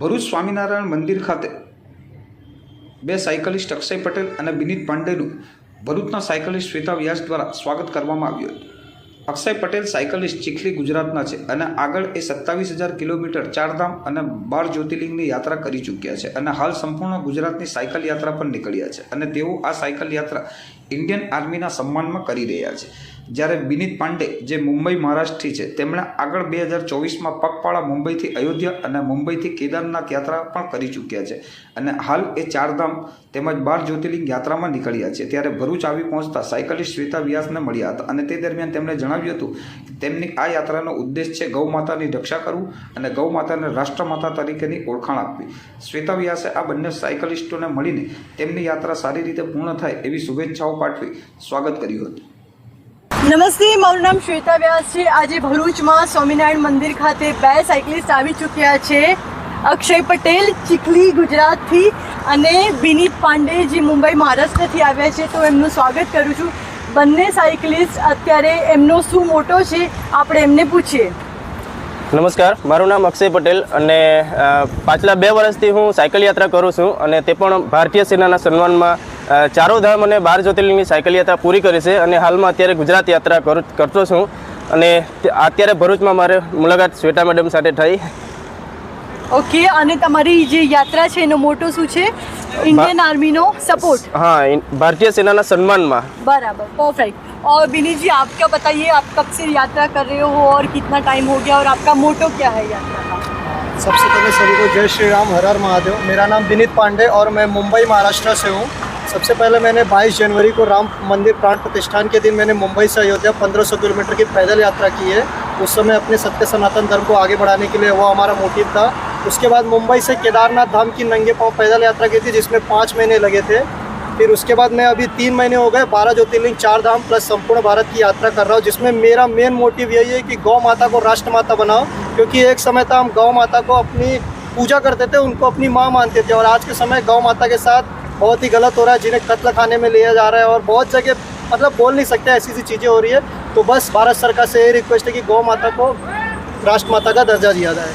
ભરૂચ સ્વામિનારાયણ મંદિર ખાતે બે સાયકલિસ્ટ અક્ષય પટેલ અને વિનીત પાંડેનું ભરૂચના સાયકલિસ્ટ શ્વેતા વ્યાસ દ્વારા સ્વાગત કરવામાં આવ્યું હતું. અક્ષય પટેલ સાયકલિસ્ટ ચીખલી ગુજરાતના છે અને આગળ એ સત્તાવીસ હજાર કિલોમીટર ચારધામ અને બાર જ્યોતિર્લિંગની યાત્રા કરી ચૂક્યા છે અને હાલ સંપૂર્ણ ગુજરાતની સાયકલ યાત્રા પર નીકળ્યા છે અને તેઓ આ સાયકલ યાત્રા ઇન્ડિયન આર્મીના સન્માનમાં કરી રહ્યા છે. જ્યારે બિનીત પાંડે, જે મુંબઈ મહારાષ્ટ્રથી છે, તેમણે આગળ બે હજાર ચોવીસમાં પગપાળા મુંબઈથી અયોધ્યા અને મુંબઈથી કેદારનાથ યાત્રા પણ કરી ચૂક્યા છે. અને હાલ એ ચારધામ તેમજ બાર જ્યોતિર્લિંગ યાત્રામાં નીકળ્યા છે. ત્યારે ભરૂચ આવી પહોંચતા સાયકલિસ્ટ શ્વેતા વ્યાસને મળ્યા હતા અને તે દરમિયાન તેમણે જણાવ્યું હતું કે તેમની આ યાત્રાનો ઉદ્દેશ છે ગૌ માતાની રક્ષા કરવું અને ગૌ માતાને રાષ્ટ્રમાતા તરીકેની ઓળખાણ આપવી. શ્વેતા વ્યાસે આ બંને સાયકલિસ્ટોને મળીને તેમની યાત્રા સારી રીતે પૂર્ણ થાય એવી શુભેચ્છાઓ પાઠવી. સ્વાગત કર્યું હતું. નમસ્તે મારું નામ શ્વેતા વ્યાસ છે. આજે ભરૂચમાં સ્વામિનારાયણ મંદિર ખાતે બે સાયકલિસ્ટ આવી ચૂક્યા છે. અક્ષય પટેલ ચીખલી ગુજરાતથી અને વિનીત પાંડે જે મુંબઈ મહારાષ્ટ્રથી આવ્યા છે તો એમનું સ્વાગત કરું છું. બંને સાયકલિસ્ટ અત્યારે એમનો શું મોટો છે આપણે એમને પૂછીએ. નમસ્કાર મારું નામ અક્ષય પટેલ અને પાછલા બે વર્ષથી હું સાયકલ યાત્રા કરું છું અને તે પણ ભારતીય સેનાના સન્માનમાં ચારો ધામ અને બાર જ્યોતિર્લિંગની સાયકલ યાત્રા પૂરી કરી છે અને હાલમાં અત્યારે ગુજરાત યાત્રા કરું કરતો છું અને તે- અત્યારે ભરૂચમાં મારે મુલાકાત શ્વેતા મેડમ સાથે થઈ ઓકે અને તમારી જે યાત્રા છે એનો મોટો શું છે ઇન્ડિયન આર્મીનો સપોર્ટ હા ઇન- ભારતીય સેનાના સન્માનમાં बराबर परफेक्ट और विनीत जी आप क्या बताइए आप कब से यात्रा कर रहे हो और कितना टाइम हो गया और आपका मोटो क्या है यात्रा का सबसे पहले सभी को जय श्री राम हर हर महादेव मेरा नाम विनीत पांडे और मैं मुंबई महाराष्ट्र से हूँ सबसे पहले मैंने 22 जनवरी को राम मंदिर प्राण प्रतिष्ठान के दिन मैंने मुंबई से अयोध्या 1500 किलोमीटर की पैदल यात्रा की है। उस समय अपने सत्य सनातन धर्म को आगे बढ़ाने के लिए वो हमारा मोटिव था। उसके बाद मुंबई से केदारनाथ धाम की नंगे पाँव पैदल यात्रा की थी, जिसमें पाँच महीने लगे थे। फिर उसके बाद मैं अभी तीन महीने हो गए, बारह ज्योतिर्लिंग, चार धाम प्लस संपूर्ण भारत की यात्रा कर रहा हूँ, जिसमें मेरा मेन मोटिव यही है कि गौ माता को राष्ट्र माता बनाओ। क्योंकि एक समय था हम गौ माता को अपनी पूजा करते थे, उनको अपनी माँ मानते थे और आज के समय गौ माता के साथ बहुत ही गलत हो रहा है जिन्हें कत्ल खाने में लिया जा रहा है और बहुत जगह मतलब बोल नहीं सकते ऐसी ऐसी चीज़ें हो रही है तो बस भारत सरकार से यही रिक्वेस्ट है कि गौ माता को राष्ट्र माता का दर्जा दिया जाए